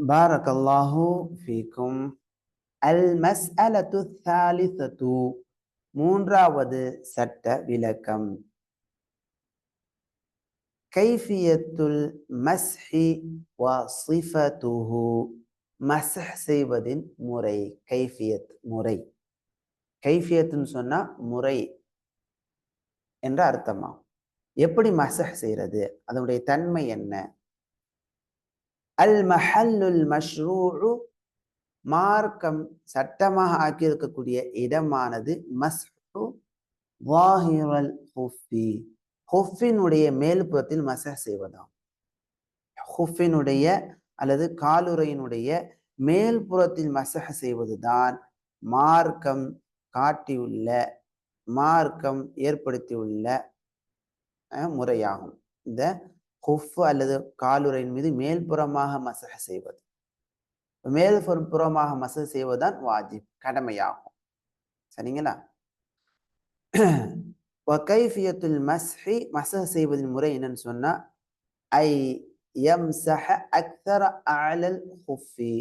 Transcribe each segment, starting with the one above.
بارك الله فيكم المسألة الثالثة மூன்றாவது சட்ட விளக்கம் கைஃபியத்துல் மஸ்ஹி வ சிஃபத்துஹு மஸ்ஹ் செய்வதின் முறை கைஃபியத் முறை கைஃபியத்துன்னு சொன்னா முறை என்ற அர்த்தமாகும் எப்படி மசஹ் செய்யறது அதனுடைய தன்மை என்ன அல் மஹல்லுல் மஷ்ரூ மார்க்கம் சட்டமாக ஆக்கியிருக்கக்கூடிய இடமானது மஸ்ஹு வாஹிரல் ஹுஃபி. ஹுஃபினுடைய மேல்புறத்தில் மசஹ் செய்வதாம். ஹுஃபினுடைய அல்லது காலுரையினுடைய மேல்புறத்தில் மசஹ் செய்வதுதான் மார்க்கம் காட்டியுள்ள மார்க்கம் ஏற்படுத்தியுள்ள முறையாகும். இந்த குஃபு அல்லது காலுரையின் மீது மேல்புறமாக மசக செய்வது. மேல் புறமாக மசக செய்வதுதான் வாஜிப் கடமையாகும். சரிங்களா? வகைஃபியத்துல் மஸ்ஹி மசக செய்வதின் முறை என்னன்னு சொன்னா ஐ எம் சஹ அக்தர அலல் குஃபி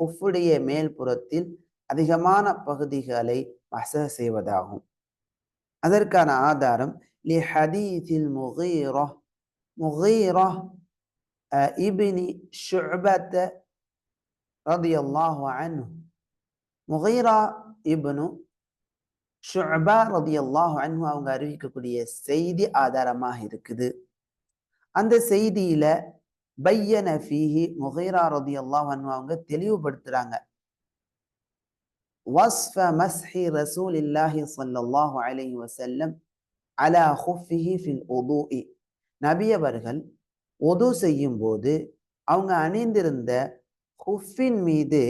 குஃபுடைய மேல்புறத்தில் அதிகமான பகுதிகளை மசக செய்வதாகும். அதற்கான ஆதாரம் லி ஹதீஸில் முகீரோ முகீரா இபினி ஷுபத்த ரதியல்லாஹு அன்ஹு முகீரா இப்னு ஷுபா ரதியல்லாஹு அன்ஹு அவங்க அறிவிக்கக்கூடிய செய்தி ஆதாரமாக இருக்குது அந்த செய்தியில பையன ஃபீஹி முகீரா ரதியல்லாஹு அன்ஹு அவங்க தெளிவுபடுத்துறாங்க وصف مسح رسول الله صلى الله عليه وسلم على خفه في الوضوء நபி அவர்கள் ஒது செய்யும் போது அவங்க அணிந்திருந்த ஹுஃபின் மீது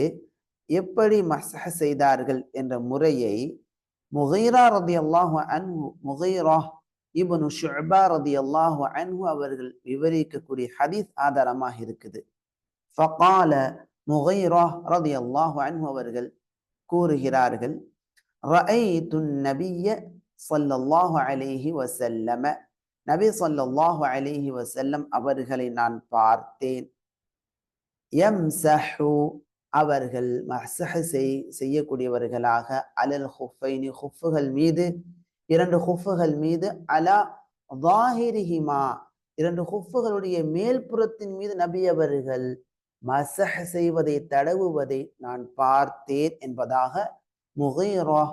எப்படி மசஹ செய்தார்கள் என்ற முறையை முகைரா ரதி அல்லாஹு அன்ஹு முகைரா இபனு ஷுபா ரதி அல்லாஹு அன்ஹு அவர்கள் விவரிக்கக்கூடிய ஹதீஸ் ஆதாரமாக இருக்குது. ஃபகால முகைரா ரதி அல்லாஹு அன்ஹு அவர்கள் கூறுகிறார்கள் ரஐத்துன் நபிய ஸல்லல்லாஹு அலேஹி வசல்லம நபி சொல்லாஹு அலிஹி வசல்லம் அவர்களை நான் பார்த்தேன். எம் சஹு அவர்கள் மஸ்ஹ செய் செய்யக்கூடியவர்களாக அலல் ஹுஃபைனி ஹுஃபுகள் மீது இரண்டு ஹுஃபுகள் மீது அலா வாஹிரிஹிமா இரண்டு ஹுஃபுகளுடைய மேல்புறத்தின் மீது நபி அவர்கள் மசஹ செய்வதை தடவுவதை நான் பார்த்தேன் என்பதாக முகீரா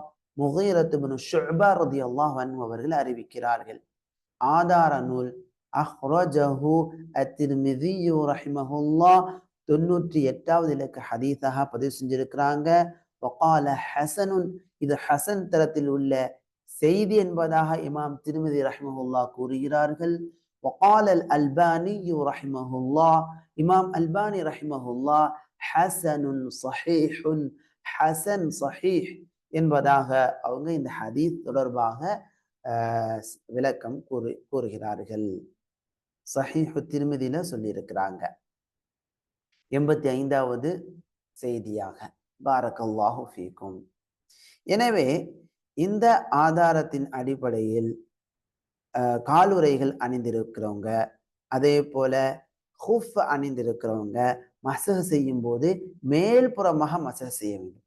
முகீரத்து ஷுபா ரதி அல்லாஹ் அவர்கள் அறிவிக்கிறார்கள். ஆதார நூல். அஹ்ரஜஹு அத்திர்மிதியு ரஹிமஹுல்லா தொண்ணூற்றி எட்டாவது இலக்கு ஹதீஸாக பதிவு செஞ்சிருக்கிறாங்க. ஒகால ஹசனுன். இது ஹசன் தரத்தில் உள்ள செய்தி என்பதாக இமாம் திருமதி ரஹ்மஹுல்லா கூறுகிறார்கள். ஒகால் அல் அல்பானி யு ரஹிமஹுல்லா இமாம் அல்பானி ரஹிமஹுல்லா ஹசனுன் சஹீஹுன். ஹசன் சஹீஹ் என்பதாக அவங்க இந்த ஹதீஸ் தொடர்பாக விளக்கம் கூறு கூறுகிறார்கள். சஹீஹு திருமதியில சொல்லியிருக்கிறாங்க. எண்பத்தி ஐந்தாவது செய்தியாக. பாரக்கல்லாஹு ஃபீக்கும். எனவே இந்த ஆதாரத்தின் அடிப்படையில் காலுரைகள் அணிந்திருக்கிறவங்க அதே போல ஹுஃப் அணிந்திருக்கிறவங்க மசக செய்யும் போது மேல்புறமாக மசக செய்ய வேண்டும்.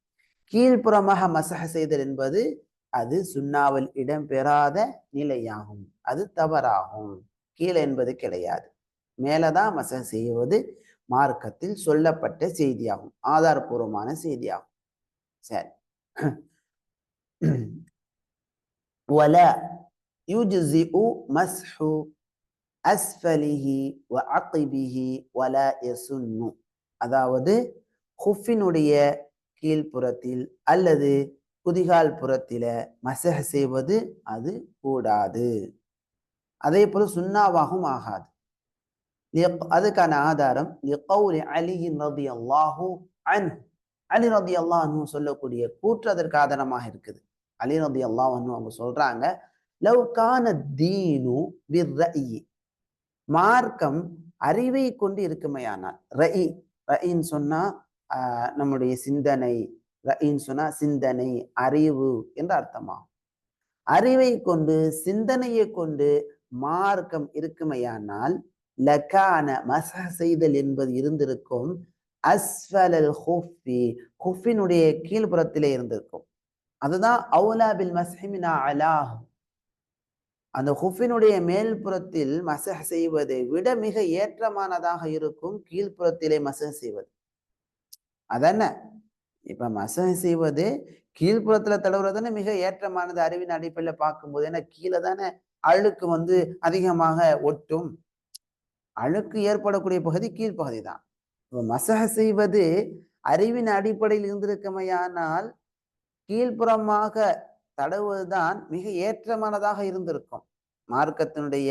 கீழ்ப்புறமாக மசக செய்தல் என்பது அது சுண்ணாவில் இடம்பெறாத நிலையாகும். அது தவறாகும். கீழே என்பது கிடையாது. மேலதான் வசம் செய்வது மார்க்கத்தில் சொல்லப்பட்ட செய்தியாகும். ஆதாரபூர்வமான செய்தியாகும். சரி. ஒல யூஜி உ மஸ்ஹு அஸ்ஃபலிஹி வ அகிபிஹி வல அதாவது ஹுஃபினுடைய கீழ்ப்புறத்தில் அல்லது குதிகால் புறத்தில மசஹ செய்வது அது கூடாது. அதே போல சுண்ணாவாகவும் ஆகாது. அதுக்கான ஆதாரம் அலியின் ரதி அல்லாஹூ அன் அலி ரதி அல்லாஹூ சொல்லக்கூடிய கூற்று அதற்கு ஆதாரமாக இருக்குது. அலி ரதி அல்லாஹ் அவங்க சொல்றாங்க லவ் கான தீனு மார்க்கம் அறிவை கொண்டு இருக்குமையானால் ரஇ ரஇன்னு சொன்னா நம்முடைய சிந்தனை ரயின் சொன்னா சிந்தனை அறிவு என்று அர்த்தமாகும். அறிவை கொண்டு சிந்தனையை கொண்டு மார்க்கம் இருக்குமையானால் லக்கான மச செய்தல் என்பது இருந்திருக்கும். அஸ்வலல் ஹுஃபி ஹுஃபினுடைய கீழ்புறத்திலே இருந்திருக்கும். அதுதான் அவுலா பில் அலாஹ். அந்த ஹுஃபினுடைய மேல்புறத்தில் மசஹ் செய்வதை விட மிக ஏற்றமானதாக இருக்கும் கீழ்ப்புறத்திலே மசஹ் செய்வது. அதென்ன? இப்போ மசகம் செய்வது கீழ்ப்புறத்தில் தடவுறது மிக ஏற்றமானது அறிவின் அடிப்படையில் பார்க்கும்போது ஏன்னா கீழே தானே அழுக்கு வந்து அதிகமாக ஒட்டும். அழுக்கு ஏற்படக்கூடிய பகுதி கீழ்ப்பகுதி தான். இப்போ மசக செய்வது அறிவின் அடிப்படையில் இருந்திருக்கமையானால் கீழ்ப்புறமாக தடவுவதுதான் மிக ஏற்றமானதாக இருந்திருக்கும். மார்க்கத்தினுடைய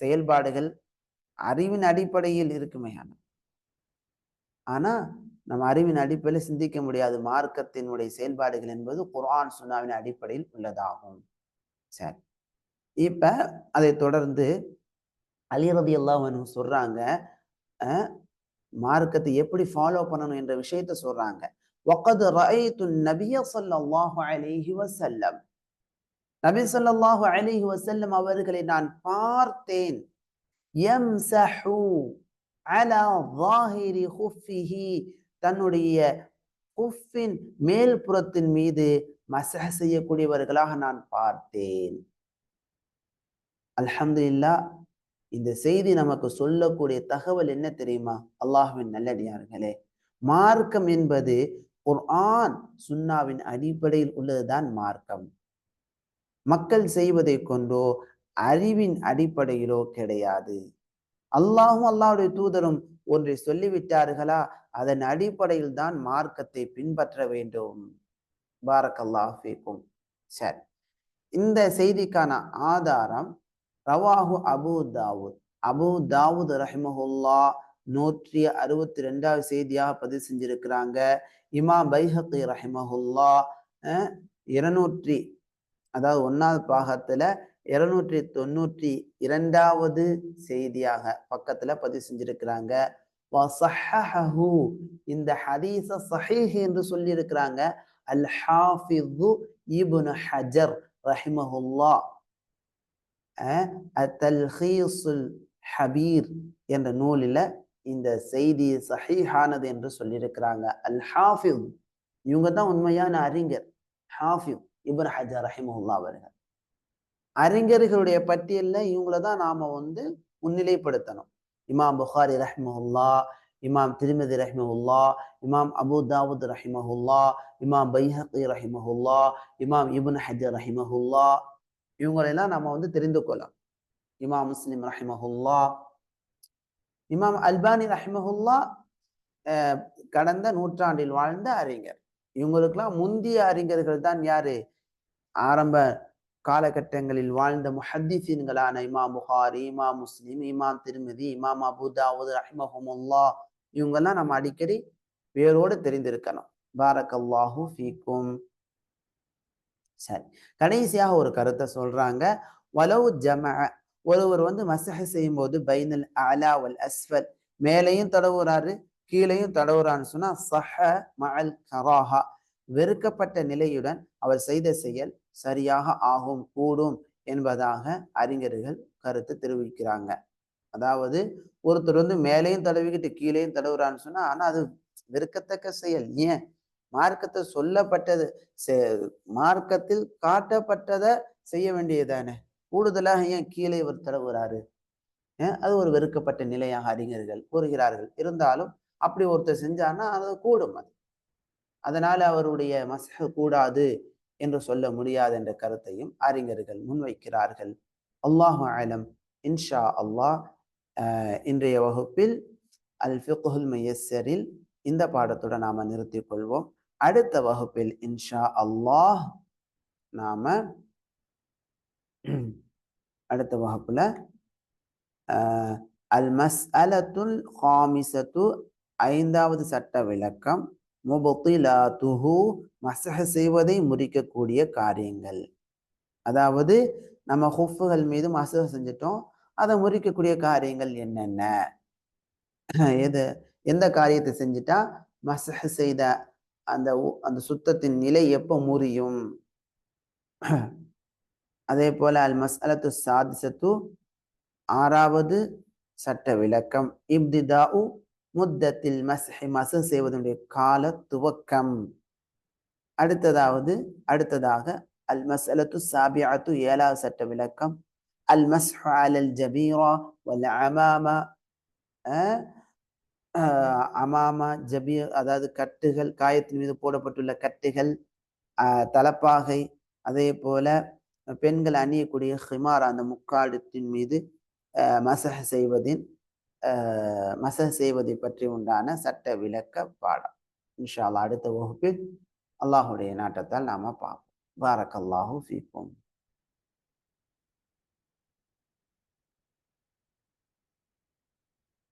செயல்பாடுகள் அறிவின் அடிப்படையில் இருக்குமையான ஆனா நம்ம அறிவின் அடிப்படையில் சிந்திக்க முடியாது மார்க்கத்தினுடைய செயல்பாடுகள் என்பது குர்ஆன் சுன்னாவின் அடிப்படையில் உள்ளதாகும் சரி இப்ப அதை தொடர்ந்து அலிரதி எல்லாம் சொல்றாங்க மார்க்கத்தை எப்படி ஃபாலோ பண்ணணும் என்ற விஷயத்த சொல்றாங்க وقد رأيت النبي صلى الله عليه وسلم நபி ஸல்லல்லாஹு அலைஹி வஸல்லம் அவர்களை நான் பார்த்தேன் யம்சஹு அலா ظاهر خفه தன்னுடைய குஃபின் மேல் புறத்தின் மீது மசஹ செய்யக்கூடியவர்களாக நான் பார்த்தேன். அல்ஹம்துலில்லா இந்த செய்தி நமக்கு சொல்லக்கூடிய தகவல் என்ன தெரியுமா? அல்லாஹுவின் நல்லடியார்களே மார்க்கம் என்பது குர்ஆன் சுன்னாவின் அடிப்படையில் உள்ளதுதான் மார்க்கம். மக்கள் செய்வதை கொண்டோ அறிவின் அடிப்படையிலோ கிடையாது. அல்லாஹும் அல்லாஹுடைய தூதரும் ஒன்றை சொல்லிவிட்டார்களா? அதன் அடிப்படையில் தான் மார்க்கத்தை பின்பற்ற வேண்டும். பாரக் அல்லாஹிக்கும் சரி. இந்த செய்திக்கான ஆதாரம் ரவாஹு அபு தாவூத். அபு தாவூத் ரஹிமஹுல்லா நூற்றி அறுபத்தி ரெண்டாவது செய்தியாக பதிவு செஞ்சிருக்கிறாங்க. இமா பைஹத்தி ரஹிமஹுல்லா இருநூற்றி அதாவது ஒன்னாவது பாகத்துல இருநூற்றி தொண்ணூற்றி இரண்டாவது செய்தியாக பக்கத்துல பதிவு செஞ்சிருக்கிறாங்க. இந்த ஹதீஸ சஹீஹ் என்று சொல்லி இருக்கிறாங்க அல் ஹாஃபிது இபுன் ஹஜர் ரஹிமஹுல்லா அத்தல்ஹீசுல் ஹபீர் என்ற நூலில் இந்த செய்தி சஹீஹானது என்று சொல்லியிருக்கிறாங்க. அல் ஹாஃபிவ் இவங்க தான் உண்மையான அறிஞர். ஹாஃபிவ் இபுன் ஹஜர் ரஹிமஹுல்லா அவர்கள். அறிஞர்களுடைய பட்டியலில் இவங்கள தான் நாம வந்து முன்னிலைப்படுத்தணும். இமாம் புகாரி ரஹ்மஹுல்லா இமாம் திருமதி ரஹ்மஹுல்லா இமாம் அபு தாவூத் ரஹிமஹுல்லா இமாம் பைஹி ரஹிமஹுல்லா இமாம் இபுன் ஹஜர் ரஹிமஹுல்லா இவங்களெல்லாம் நம்ம வந்து தெரிந்து கொள்ளலாம் இமாம் முஸ்லிம் ரஹிமஹுல்லா இமாம் அல்பானி ரஹிமஹுல்லா கடந்த நூற்றாண்டில் வாழ்ந்த அறிஞர். இவங்களுக்கெல்லாம் முந்திய அறிஞர்கள் தான் யாரு? ஆரம்ப காலகட்டங்களில் வாழ்ந்த முஹத்திசீன்களான இமா புகாரி இமா முஸ்லிம் இமாம் திருமதி இமாம் அபுதாவுது ரஹ்மஹமுல்லா இவங்கெல்லாம் நம்ம அடிக்கடி வேரோடு தெரிந்திருக்கணும். பாரக்கல்லாஹு ஃபீக்கும். சரி. கடைசியாக ஒரு கருத்தை சொல்றாங்க. வலவு ஜம ஒருவர் வந்து மசஹ செய்யும் போது பைனல் அலா வல் அஸ்வல் மேலையும் தடவுறாரு கீழையும் தடவுறான்னு சொன்னா சஹ மஅல் கராஹா வெறுக்கப்பட்ட நிலையுடன் அவர் செய்த செயல் சரியாக ஆகும் கூடும் என்பதாக அறிஞர்கள் கருத்து தெரிவிக்கிறாங்க. அதாவது ஒருத்தர் வந்து மேலேயும் தடவிக்கிட்டு கீழேயும் தடவுறான்னு சொன்னா ஆனா அது வெறுக்கத்தக்க செயல். ஏன்? மார்க்கத்தை சொல்லப்பட்டது மார்க்கத்தில் காட்டப்பட்டதை செய்ய வேண்டியதானே கூடுதலாக ஏன் கீழே இவர் தடவுறாரு? அது ஒரு வெறுக்கப்பட்ட நிலையாக அறிஞர்கள் கூறுகிறார்கள். இருந்தாலும் அப்படி ஒருத்தர் செஞ்சான்னா அது கூடும் அது. அதனால அவருடைய மசக கூடாது. என்று சொல்ல முடியாது என்ற கருத்தையும் அறிஞர்கள் முன்வைக்கிறார்கள். அல்லாஹு ஆலம் இன்ஷா அல்லாஹ். இன்றைய வகுப்பில் அல் ஃபிகுல் மையஸரில் இந்த பாடத்துடன் நாம் நிறுத்திக் கொள்வோம். அடுத்த வகுப்பில் இன்ஷா அல்லாஹ் நாம அடுத்த வகுப்புல அல் மஸ் அலத்துல் ஹாமிசத்து ஐந்தாவது சட்ட விளக்கம் முபத்திலாத்துஹு மசஹ செய்வதை முறிக்கக்கூடிய காரியங்கள். அதாவது நம்ம ஹுஃபுகள் மீது மசஹ செஞ்சிட்டோம் அதை முறிக்கக்கூடிய காரியங்கள் என்னென்ன? எது? எந்த காரியத்தை செஞ்சிட்டா? மசஹ செய்த அந்த அந்த சுத்தத்தின் நிலை எப்போ முறியும்? அதே போல அல் மஸ்அலத்து சாதிசத்து ஆறாவது சட்ட விளக்கம். இப்திதாஉ முத்தத்தில் மஸ்ஹி மச செய்வதனுடைய கால துவக்கம். அடுத்ததாவது அடுத்ததாக அல் மசலத்து சாபியாத்து ஏழாவது சட்ட விளக்கம். அல் மஸ்ஹு அலல் ஜபீரா வல் அமாமா அமாமா ஜபீர் அதாவது கட்டுகள் காயத்தின் மீது போடப்பட்டுள்ள கட்டுகள் தலப்பாகை அதே போல பெண்கள் அணியக்கூடிய ஹிமார் அந்த முக்காடத்தின் மீது மசஹ செய்வதின் மச செய்வதை பற்றி உண்டான சட்ட விளக்க பாடம். இன்ஷால்லா அடுத்த வகுப்பில் அல்லாஹுடைய நாட்டத்தால் நாம பார்ப்போம். பாரக் அல்லாஹூ ஃபீக்கும்.